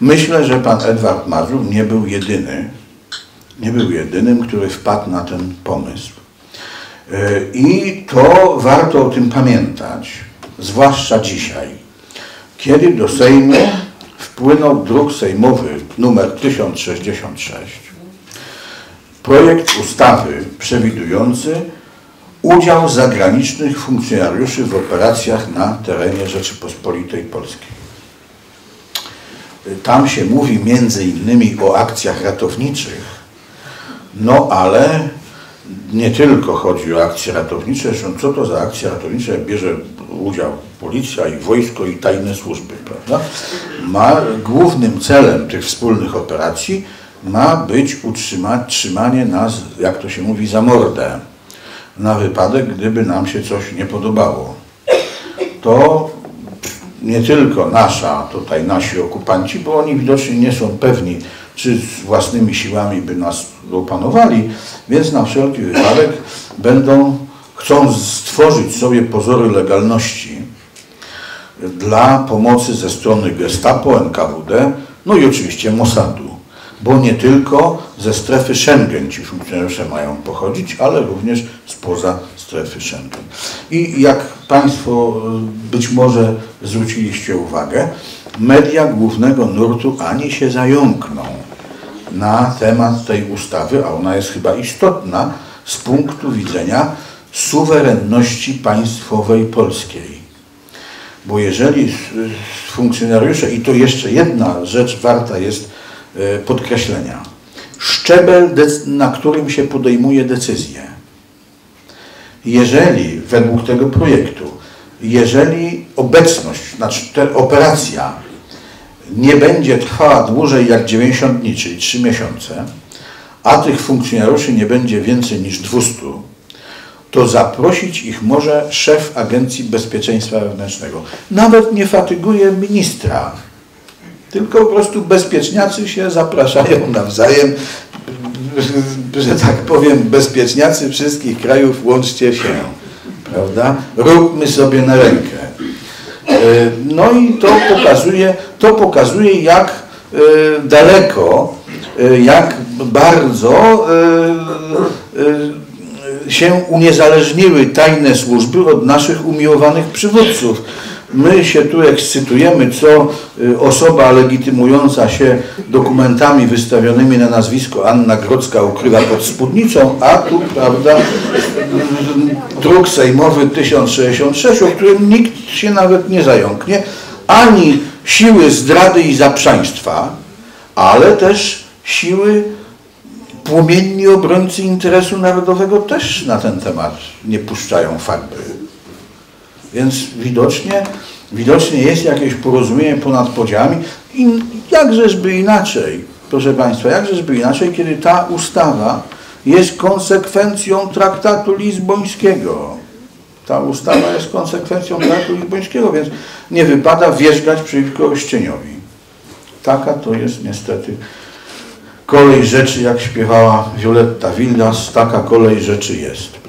Myślę, że pan Edward Mazur nie był jedyny, nie był jedynym, który wpadł na ten pomysł. E, I to warto o tym pamiętać, zwłaszcza dzisiaj, kiedy do Sejmu wpłynął druk sejmowy numer 1066, projekt ustawy przewidujący udział zagranicznych funkcjonariuszy w operacjach na terenie Rzeczypospolitej Polskiej. Tam się mówi między innymi o akcjach ratowniczych, no ale nie tylko chodzi o akcje ratownicze, zresztą co to za akcje ratownicze bierze udział policja i wojsko i tajne służby, prawda? Ma głównym celem tych wspólnych operacji ma być utrzymać, trzymanie nas, jak to się mówi, za mordę, na wypadek, gdyby nam się coś nie podobało. To nie tylko nasza, tutaj nasi okupanci, bo oni widocznie nie są pewni, czy z własnymi siłami by nas opanowali, więc na wszelki wypadek będą, chcą stworzyć sobie pozory legalności dla pomocy ze strony Gestapo, NKWD, no i oczywiście Mossadu, bo nie tylko ze strefy Schengen ci funkcjonariusze mają pochodzić, ale również spoza strefy Schengen. I jak Państwo y, być może zwróciliście uwagę, media głównego nurtu ani się zająkną na temat tej ustawy, a ona jest chyba istotna z punktu widzenia suwerenności państwowej polskiej. Bo jeżeli funkcjonariusze, i to jeszcze jedna rzecz warta jest y, podkreślenia, szczebel, na którym się podejmuje decyzje, jeżeli według tego projektu, jeżeli obecność, znaczy operacja nie będzie trwała dłużej jak 90 dni, czyli 3 miesiące, a tych funkcjonariuszy nie będzie więcej niż 200, to zaprosić ich może szef Agencji Bezpieczeństwa Wewnętrznego. Nawet nie fatyguje ministra, tylko po prostu bezpieczniacy się zapraszają nawzajem że tak powiem, bezpieczniacy wszystkich krajów, łączcie się, prawda? Róbmy sobie na rękę. E, no i to pokazuje, to pokazuje jak e, daleko, e, jak bardzo się uniezależniły tajne służby od naszych umiłowanych przywódców. My się tu ekscytujemy, co y, osoba legitymująca się dokumentami wystawionymi na nazwisko Anna Grodzka ukrywa pod spódnicą, a tu, prawda, druk sejmowy 1066, o którym nikt się nawet nie zająknie, ani siły zdrady i zaprzaństwa, ale też siły płomienni obrońcy interesu narodowego też na ten temat nie puszczają farby. Więc widocznie, widocznie jest jakieś porozumienie ponad podziałami i jakżeżby inaczej, proszę Państwa, jakżeżby inaczej, kiedy ta ustawa jest konsekwencją traktatu lizbońskiego. Ta ustawa jest konsekwencją traktatu lizbońskiego, więc nie wypada wierzgać przeciwko Ościeniowi. Taka to jest niestety kolej rzeczy, jak śpiewała Violetta Villas, taka kolej rzeczy jest.